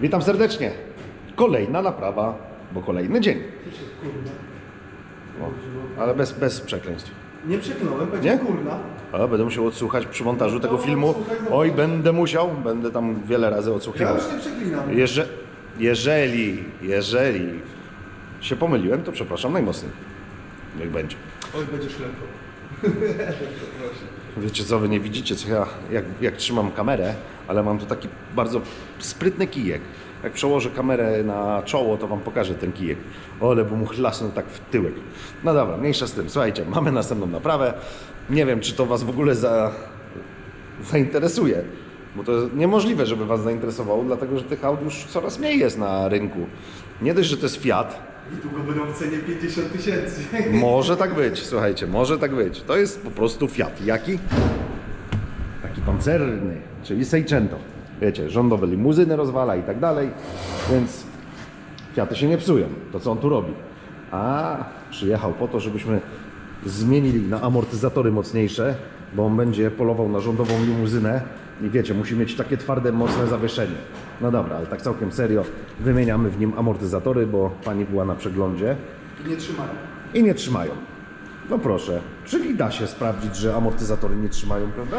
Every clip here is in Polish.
Witam serdecznie. Kolejna naprawa, bo kolejny dzień. O, ale bez, bez przekleństw. Nie przekląłem, będzie Nie? kurna. A, będę musiał odsłuchać przy montażu tego filmu. Oj, będę musiał, będę tam wiele razy Ja odsłuchiwał. już nie przeklinam. Jeże, jeżeli, jeżeli się pomyliłem, to przepraszam najmocniej. Niech będzie. Oj, będzie ślepko. Wiecie co, wy nie widzicie, co ja, jak, jak trzymam kamerę, ale mam tu taki bardzo sprytny kijek. Jak przełożę kamerę na czoło, to wam pokażę ten kijek. Ole, bo mu chlasnął tak w tyłek. No dobra, mniejsza z tym. Słuchajcie, mamy następną naprawę. Nie wiem, czy to was w ogóle za, zainteresuje. Bo to jest niemożliwe, żeby was zainteresowało, dlatego że tych aut już coraz mniej jest na rynku. Nie dość, że to jest Fiat, I tu go będą w cenie 50 tysięcy. może tak być, słuchajcie, może tak być. To jest po prostu Fiat. Jaki? Taki pancerny, czyli Seicento. Wiecie, rządowe limuzyny rozwala i tak dalej, więc Fiaty się nie psują. To co on tu robi? A przyjechał po to, żebyśmy zmienili na amortyzatory mocniejsze, bo on będzie polował na rządową limuzynę i wiecie, musi mieć takie twarde, mocne zawieszenie. No dobra, ale tak całkiem serio, wymieniamy w nim amortyzatory, bo pani była na przeglądzie I nie trzymają. i nie trzymają. No proszę, czyli da się sprawdzić, że amortyzatory nie trzymają, prawda?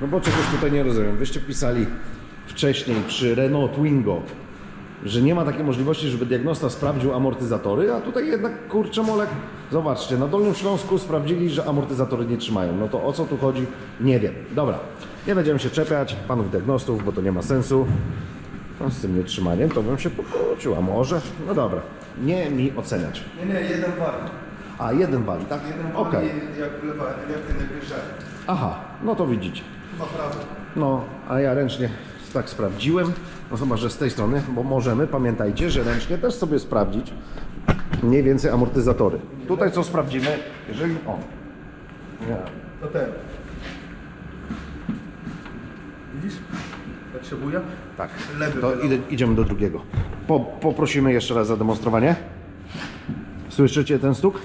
No bo czegoś tutaj nie rozumiem. Wyście pisali wcześniej przy Renault Twingo, że nie ma takiej możliwości, żeby diagnosta sprawdził amortyzatory, a tutaj jednak kurczę molek. Zobaczcie, na Dolnym Śląsku sprawdzili, że amortyzatory nie trzymają. No to o co tu chodzi? Nie wiem. Dobra, nie będziemy się czepiać panów diagnostów, bo to nie ma sensu. No, z tym nietrzymaniem to bym się pokłócił, a może? No dobra, nie mi oceniać. Nie, nie, jeden wali. A, jeden wali, tak? Jeden wali, jak lewa, jak ten jak wyżej. Aha, no to widzicie. Chyba prawy. No, a ja ręcznie tak sprawdziłem. No chyba, że z tej strony, bo możemy, pamiętajcie, że ręcznie też sobie sprawdzić mniej więcej amortyzatory. Tutaj co sprawdzimy, jeżeli on. Nie. To ten. Widzisz? Jak się buja? Tak, Lewy to idę, idziemy do drugiego. Po, poprosimy jeszcze raz za demonstrowanie. Słyszycie ten stuk?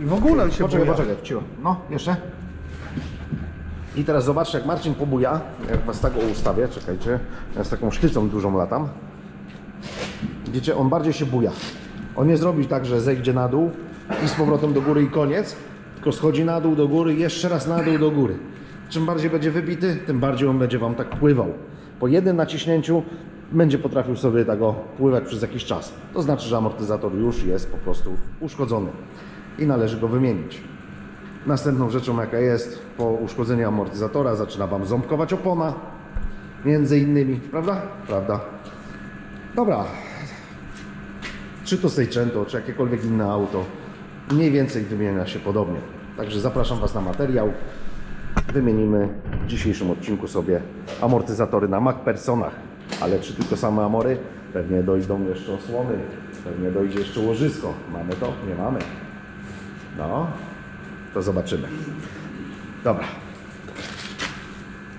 I w ogóle się Poczekaj, buja. poczekaj, cicho. No, jeszcze. I teraz zobaczcie, jak Marcin pobuja, jak was tak ustawię, czekajcie, ja z taką sztycą dużą latam. Widzicie, on bardziej się buja. On nie zrobi tak, że zejdzie na dół i z powrotem do góry i koniec, tylko schodzi na dół, do góry, jeszcze raz na dół, do góry. Czym bardziej będzie wybity, tym bardziej on będzie wam tak pływał. Po jednym naciśnięciu będzie potrafił sobie tak o pływać przez jakiś czas. To znaczy, że amortyzator już jest po prostu uszkodzony i należy go wymienić. Następną rzeczą jaka jest, po uszkodzeniu amortyzatora zaczyna Wam ząbkować opona, między innymi, prawda? Prawda. Dobra. Czy to Seicento, czy jakiekolwiek inne auto, mniej więcej wymienia się podobnie. Także zapraszam Was na materiał. Wymienimy w dzisiejszym odcinku sobie amortyzatory na MacPersonach. Ale czy tylko same amory? Pewnie dojdą jeszcze osłony, pewnie dojdzie jeszcze łożysko. Mamy to? Nie mamy. No, to zobaczymy. Dobra.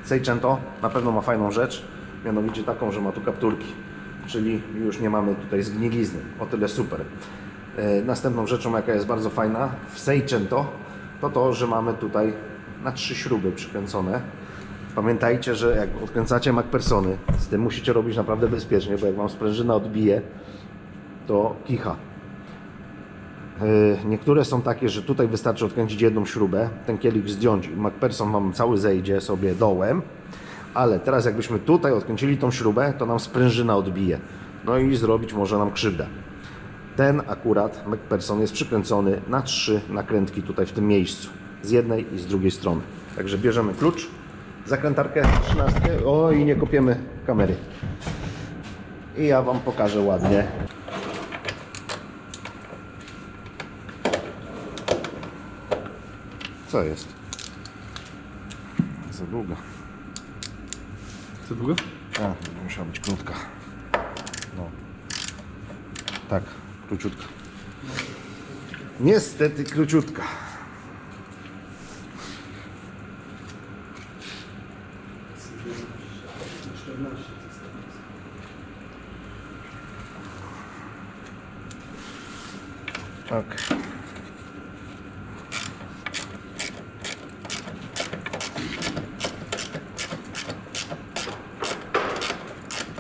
Seicento na pewno ma fajną rzecz, mianowicie taką, że ma tu kapturki, czyli już nie mamy tutaj zgnilizny. O tyle super. E, Następną rzeczą, jaka jest bardzo fajna w Seicento, to to, że mamy tutaj na trzy śruby przykręcone. Pamiętajcie, że jak odkręcacie MacPersony, z tym musicie robić naprawdę bezpiecznie, bo jak Wam sprężyna odbije, to kicha. Yy, Niektóre są takie, że tutaj wystarczy odkręcić jedną śrubę, ten kielich zdjąć i MacPherson Wam cały zejdzie sobie dołem, ale teraz jakbyśmy tutaj odkręcili tą śrubę, to nam sprężyna odbije. No i zrobić może nam krzywdę. Ten akurat MacPherson jest przykręcony na trzy nakrętki tutaj w tym miejscu, z jednej i z drugiej strony. Także bierzemy klucz, zakrętarkę, trzynastkę, o i nie kopiemy kamery. I ja Wam pokażę ładnie, Co jest? Za długo. Co długo? A, musiała być krótka. No. Tak, króciutka. Niestety króciutka.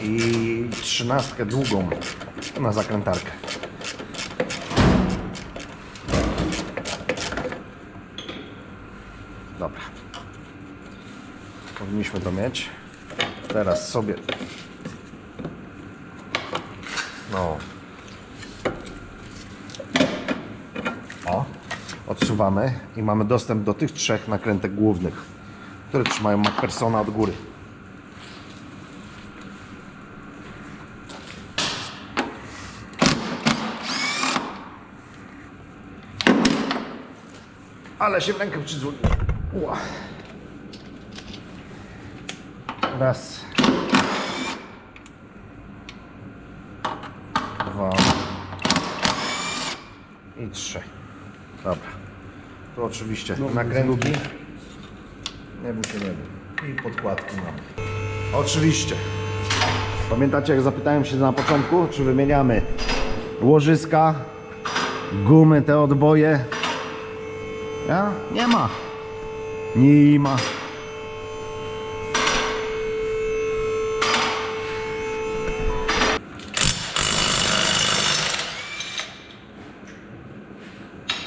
I trzynastkę długą na zakrętarkę. Dobra. Powinniśmy to mieć. Teraz sobie. No. O. Odsuwamy i mamy dostęp do tych trzech nakrętek głównych, które trzymają MacPersona od góry. Ale się w rękę przydzwonił. Ła. Raz. Dwa. I trzy. Dobra. To oczywiście nakrętki. Nie bój się, nie bój. I podkładki mamy. Oczywiście. Pamiętacie jak zapytałem się na początku, czy wymieniamy łożyska, gumy, te odboje? Ja? Nie ma. Nie ma.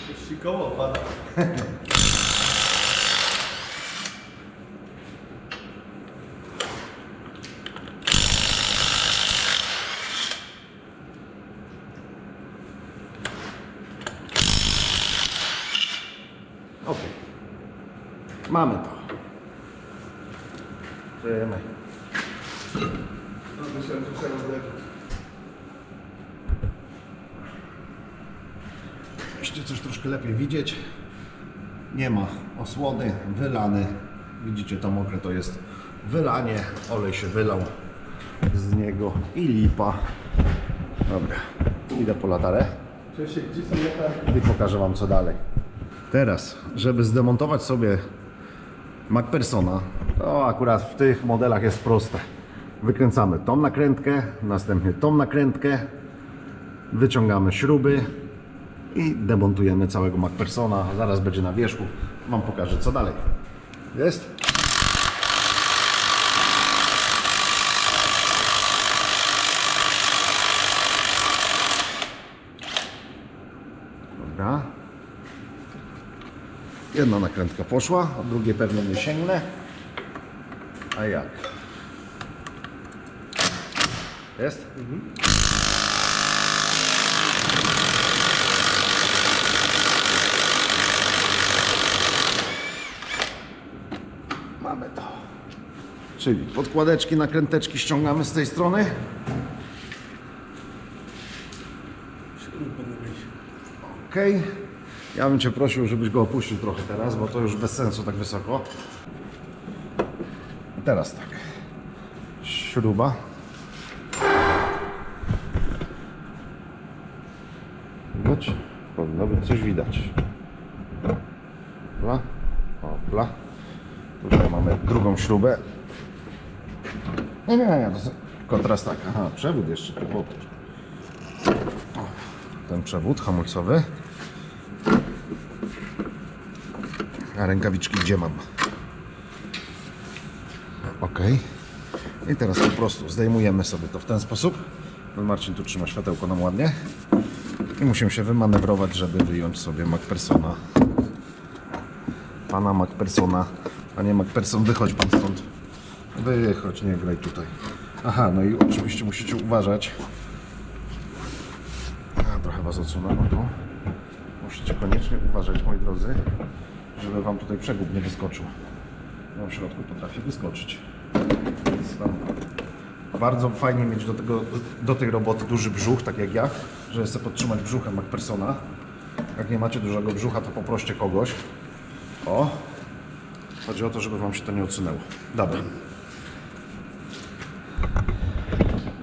Coś koło pada. Ok. Mamy to. Żyjemy. Jeśli coś troszkę lepiej widzieć, nie ma osłony, wylany. Widzicie to mokre to jest wylanie, olej się wylał z niego i lipa. Dobra, idę po latarę Cześć, gdzie są jaka? i pokażę Wam co dalej. Teraz, żeby zdemontować sobie MacPersona, to akurat w tych modelach jest proste. Wykręcamy tą nakrętkę, następnie tą nakrętkę, wyciągamy śruby i demontujemy całego MacPersona. Zaraz będzie na wierzchu. Wam pokażę co dalej. Jest? Dobra. Jedna nakrętka poszła, a drugiej pewnie nie sięgnę. A jak? Jest? Mamy to. Czyli podkładeczki, nakręteczki ściągamy z tej strony. Ok. Ja bym Cię prosił, żebyś go opuścił trochę teraz, bo to już bez sensu tak wysoko. Teraz tak. Śruba. Widać? Powinno być coś widać. Opla. Opla. Tutaj mamy drugą śrubę. Nie, nie, nie, to kontrast tak. Aha, przewód jeszcze Ten przewód hamulcowy. A rękawiczki gdzie mam? Ok. I teraz po prostu zdejmujemy sobie to w ten sposób. No, Marcin tu trzyma światełko nam ładnie. I musimy się wymanewrować, żeby wyjąć sobie MacPersona. Pana MacPersona. Panie MacPerson, wychodź pan stąd. Wychodź, nie graj tutaj. Aha, no i oczywiście musicie uważać. Trochę was odsunę, no. Musicie koniecznie uważać, moi drodzy, żeby wam tutaj przegub nie wyskoczył. No w środku potrafi wyskoczyć. Więc bardzo fajnie mieć do, tego, do tej roboty duży brzuch, tak jak ja, żeby sobie podtrzymać brzuchem MacPersona. Jak nie macie dużego brzucha, to poproście kogoś. O! Chodzi o to, żeby wam się to nie odsunęło. Dobra.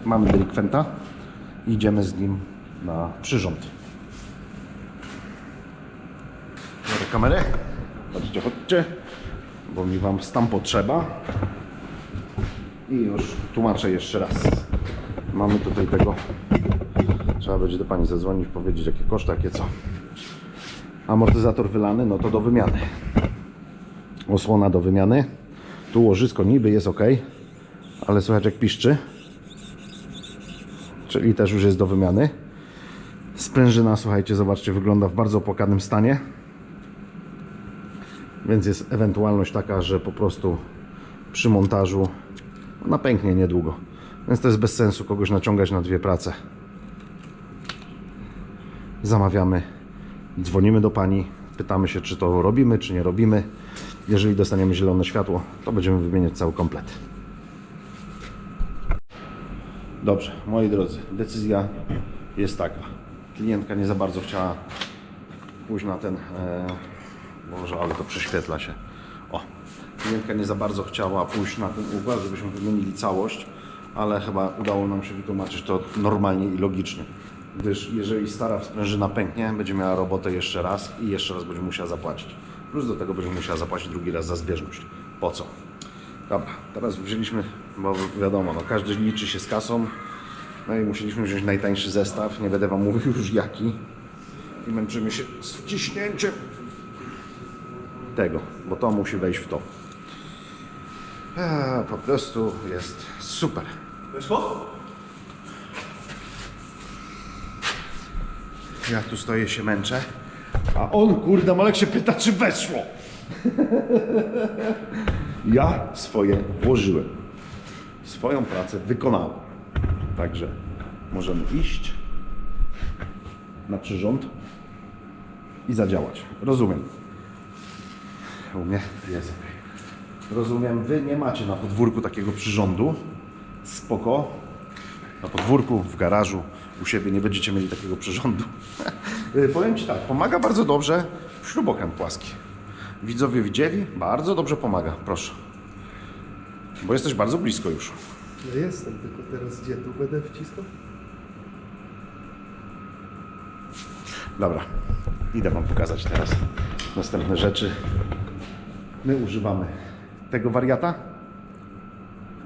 Mamy delikwenta. Idziemy z nim na przyrząd. Kamerę. Chodźcie, chodźcie. Bo mi wam tam potrzeba. I już tłumaczę jeszcze raz. Mamy tutaj tego. Trzeba będzie do pani zadzwonić, powiedzieć jakie koszty, jakie co. Amortyzator wylany, no to do wymiany. Osłona do wymiany. Tu łożysko niby jest ok, ale słychać jak piszczy. czyli też już jest do wymiany. Sprężyna, słuchajcie, zobaczcie, wygląda w bardzo opłakanym stanie. Więc jest ewentualność taka, że po prostu przy montażu ona pęknie niedługo. Więc to jest bez sensu kogoś naciągać na dwie prace. Zamawiamy, dzwonimy do pani, pytamy się, czy to robimy, czy nie robimy. Jeżeli dostaniemy zielone światło, to będziemy wymieniać cały komplet. Dobrze, moi drodzy, decyzja jest taka. Klientka nie za bardzo chciała pójść na ten. E, Boże, ale to prześwietla się. O, klientka nie za bardzo chciała pójść na ten układ, żebyśmy wymienili całość, ale chyba udało nam się wytłumaczyć to normalnie i logicznie. Gdyż jeżeli stara sprężyna pęknie, będzie miała robotę jeszcze raz i jeszcze raz będzie musiała zapłacić. Plus do tego będzie musiała zapłacić drugi raz za zbieżność. Po co? Dobra, teraz wzięliśmy, bo wiadomo, no każdy liczy się z kasą. No i musieliśmy wziąć najtańszy zestaw, nie będę Wam mówił już jaki. I męczymy się z wciśnięciem tego, bo to musi wejść w to. Eee, po prostu jest super. Weszło? Ja tu stoję, się męczę. A on, kurde, Molek się pyta, czy weszło. ja swoje włożyłem. Swoją pracę wykonałem. Także możemy iść na przyrząd i zadziałać. Rozumiem. U mnie jest. Rozumiem, wy nie macie na podwórku takiego przyrządu. Spoko. Na podwórku, w garażu, u siebie nie będziecie mieli takiego przyrządu. Y, Powiem Ci tak, pomaga bardzo dobrze śrubokręt płaski. Widzowie widzieli? Bardzo dobrze pomaga, proszę. Bo jesteś bardzo blisko już. No jestem, tylko teraz gdzie tu będę wciskał? Dobra, idę Wam pokazać teraz następne rzeczy. My używamy tego wariata.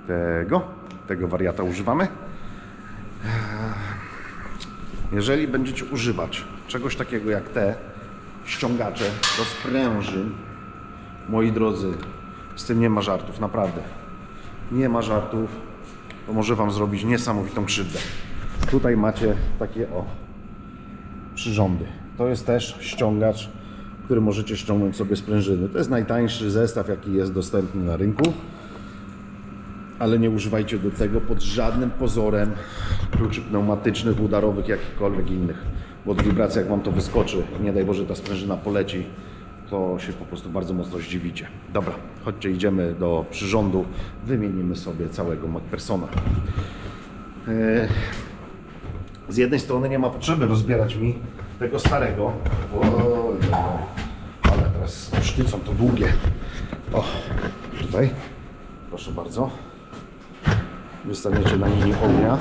Tego. Tego wariata używamy. Eee, Jeżeli będziecie używać czegoś takiego jak te ściągacze do sprężyn, moi drodzy, z tym nie ma żartów, naprawdę. Nie ma żartów. To może Wam zrobić niesamowitą krzywdę. Tutaj macie takie o przyrządy. To jest też ściągacz, który możecie ściągnąć sobie sprężyny. To jest najtańszy zestaw, jaki jest dostępny na rynku. Ale nie używajcie do tego pod żadnym pozorem kluczy pneumatycznych, udarowych, jakichkolwiek innych. Bo od wibracji, jak Wam to wyskoczy, nie daj Boże ta sprężyna poleci, to się po prostu bardzo mocno zdziwicie. Dobra, chodźcie, idziemy do przyrządu, wymienimy sobie całego MacPersona. Eee, z jednej strony nie ma potrzeby rozbierać mi tego starego, bo ale teraz z sztycą to długie. O, tutaj, proszę bardzo. Wystaniecie na linii ognia.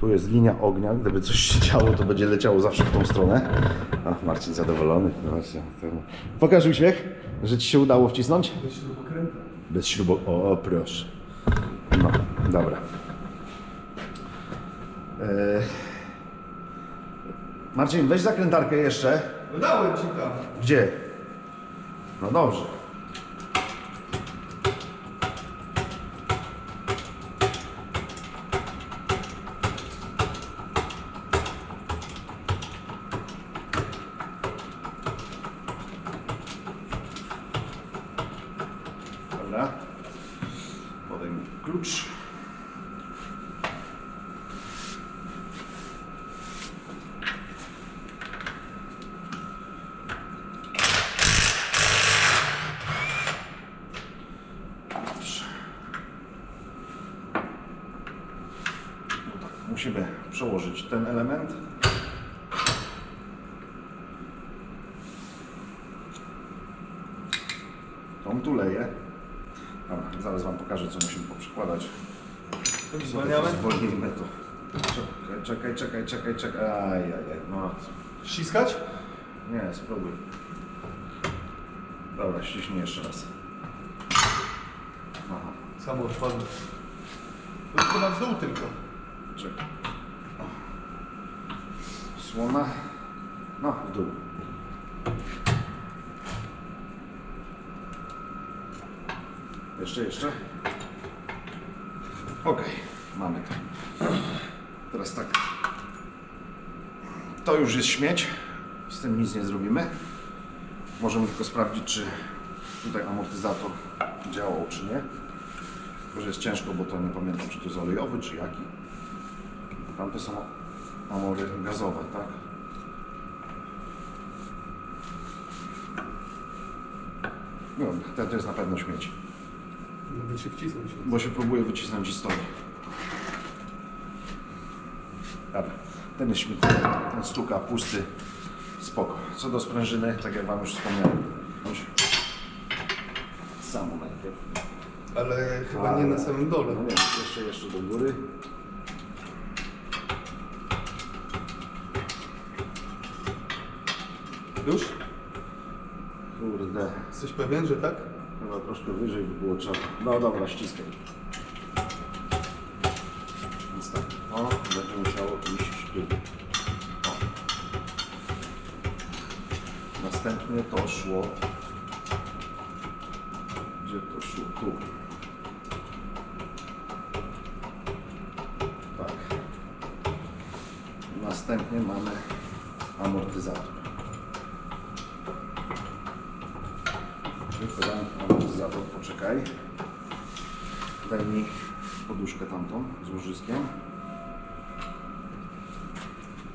Tu jest linia ognia. Gdyby coś się działo, to będzie leciało zawsze w tą stronę. A, Marcin zadowolony. Zobaczcie, to- Pokaż uśmiech, że Ci się udało wcisnąć. Bez śrubokręta. Bez śrubo... O, proszę. No, dobra. E... Marcin, weź zakrętarkę jeszcze. No dałem ci tam. Gdzie? No dobrze. Dobra. Podaj mi klucz. Dobrze. No tak, musimy przełożyć ten element. Tą tu leję. Dobra, zaraz Wam pokażę, co musimy poprzekładać. Zwalniamy? Zwolnijmy to. Czekaj, czekaj, czekaj, czekaj, czekaj. Aj, aj, aj. No, Ściskać? nie, spróbuj. Dobra, ściśnij jeszcze raz. Aha. Samo odpadło. To tylko na dół tylko. Czekaj. O. Słona. No, w dół. Jeszcze, jeszcze. Okej, mamy to. Teraz tak. To już jest śmieć. Z tym nic nie zrobimy. Możemy tylko sprawdzić, czy tutaj amortyzator działał, czy nie. Tylko, że jest ciężko, bo to nie pamiętam, czy to jest olejowy, czy jaki. Tamte są amory gazowe, tak? No, ten to jest na pewno śmieć, Nawet się wcisnąć. bo się próbuje wycisnąć historię. Dobra, ten jest śmietny, ten stuka, pusty, spoko. Co do sprężyny, tak jak Wam już wspomniałem, samo najpierw. Ale chyba nie na samym dole. No nie, jeszcze, jeszcze do góry. Już? Kurde, Jesteś pewien, że tak? chyba troszkę wyżej by było trzeba. No dobra, ściskaj. Więc tak, o, będzie musiało iść tu. O. Następnie to szło. Gdzie to szło? Tu. Tak. Następnie mamy amortyzator. Wykładamy amortyzator, poczekaj. Daj mi poduszkę tamtą z łożyskiem.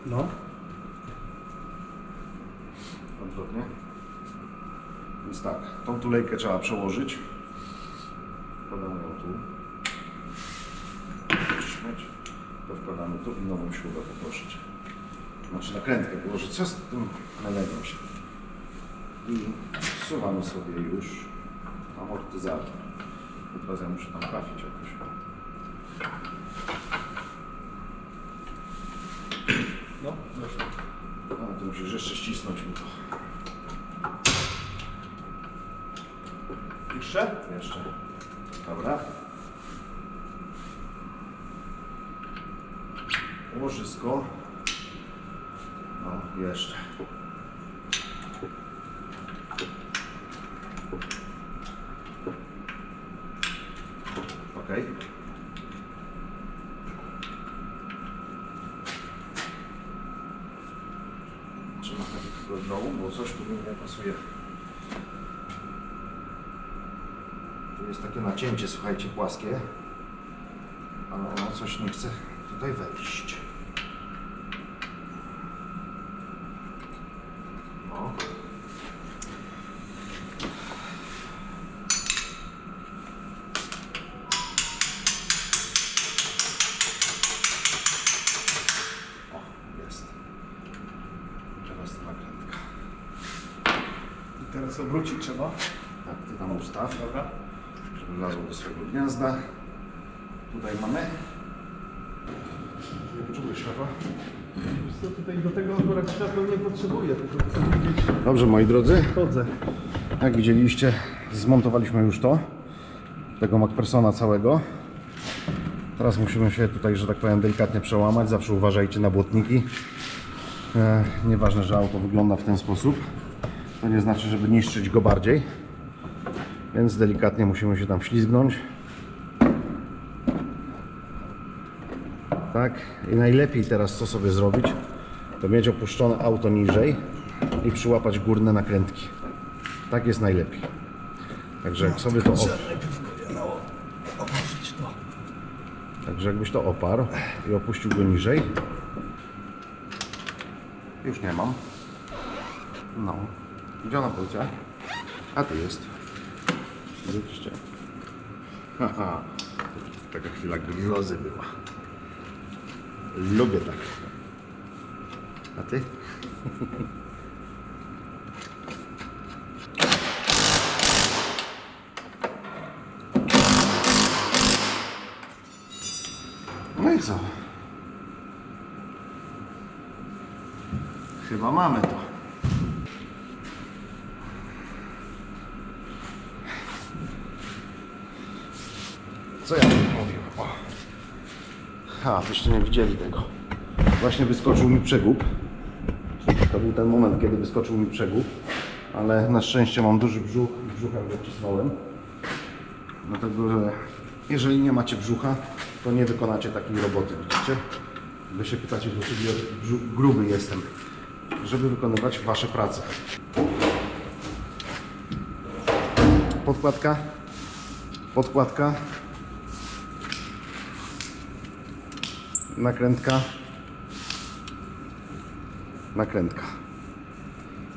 No. Odwrotnie. Więc tak, tą tulejkę trzeba przełożyć. Wkładamy ją tu. Śmieć. To wkładamy tu i nową śrubę poproszę Cię. Znaczy nakrętkę położyć. Co z tym nalegam się? I wsuwamy sobie już amortyzator. Teraz ja muszę tam trafić jakoś. No, proszę. A, to musisz jeszcze ścisnąć mi to. Jeszcze? Jeszcze. Dobra. Łożysko. No, jeszcze. Ok. Trzeba tego dołu, bo coś tu mi nie pasuje. Tu jest takie nacięcie, słuchajcie, płaskie. Ale ono coś nie chce tutaj wejść. No. O, jest. Teraz ta nakrętka. I teraz obrócić trzeba. Tak, ty tam ustaw. Dobra. żeby wlazło do swojego gniazda. Tutaj mamy. Nie potrzebuję światła. Wiesz co, tutaj do tego akurat światła nie potrzebuję, widzieć, Dobrze, moi drodzy. chodzę. Jak widzieliście, zmontowaliśmy już to. Tego MacPersona całego. Teraz musimy się tutaj, że tak powiem, delikatnie przełamać. Zawsze uważajcie na błotniki. E, nieważne, że auto wygląda w ten sposób. To nie znaczy, żeby niszczyć go bardziej. Więc delikatnie musimy się tam wślizgnąć. Tak. I najlepiej teraz co sobie zrobić, to mieć opuszczone auto niżej i przyłapać górne nakrętki. Tak jest najlepiej. Także jak sobie to op... To. Także jakbyś to oparł i opuścił go niżej. Już nie mam. No. Gdzie ona poleciała? A tu jest. Widzicie? Haha. Taka chwila grozy była. Lubię tak. A ty? No i co? Chyba mamy to. Co ja bym mówił? O. Ha, wyście nie widzieli tego. Właśnie wyskoczył mi przegub. To był ten moment, kiedy wyskoczył mi przegub. Ale na szczęście mam duży brzuch i brzuchem go wcisnąłem. Dlatego, że jeżeli nie macie brzucha, to nie wykonacie takiej roboty, widzicie? Wy się pytacie, dlaczego gruby jestem, żeby wykonywać Wasze prace. Podkładka, podkładka, nakrętka, nakrętka.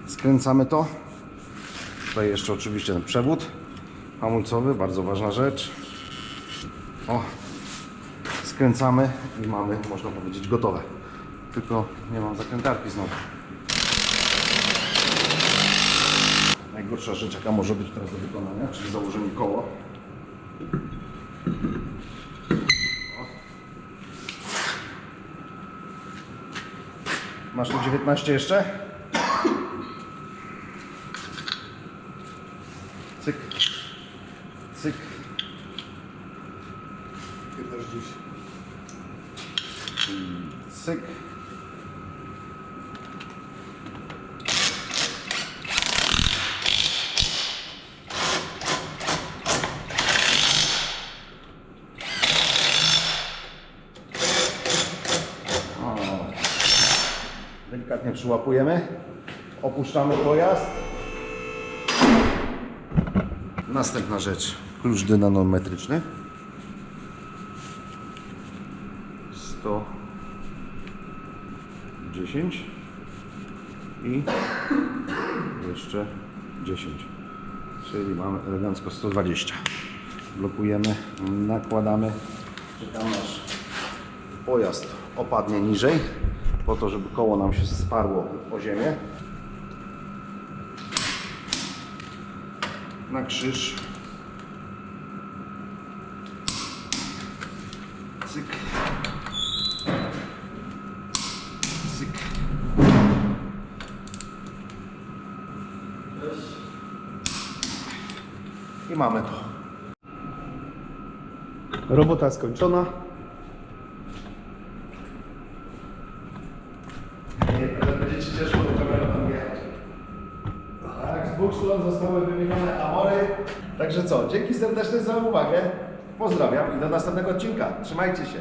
Skręcamy to. Tutaj jeszcze oczywiście ten przewód hamulcowy, bardzo ważna rzecz. O, skręcamy i mamy, można powiedzieć, gotowe. Tylko nie mam zakrętarki znowu. Najgorsza rzecz, jaka może być teraz do wykonania, czyli założenie koło. Masz tu 19 jeszcze? Cyk. Cyk. Ty też dziś. Cyk. O. Delikatnie przyłapujemy. Opuszczamy pojazd. Następna rzecz. Klucz dynanometryczny. 100 10 i jeszcze 10 czyli mamy elegancko 120 blokujemy, nakładamy czekamy aż pojazd opadnie niżej po to, żeby koło nam się sparło o ziemię na krzyż cyk Cyk. I mamy to. Robota skończona. Będziecie cieszyło, że kamera tam jechać. Tak, z dwóch stron zostały wymienione amory. Także co, dzięki serdeczne za uwagę. Pozdrawiam i do następnego odcinka. Trzymajcie się.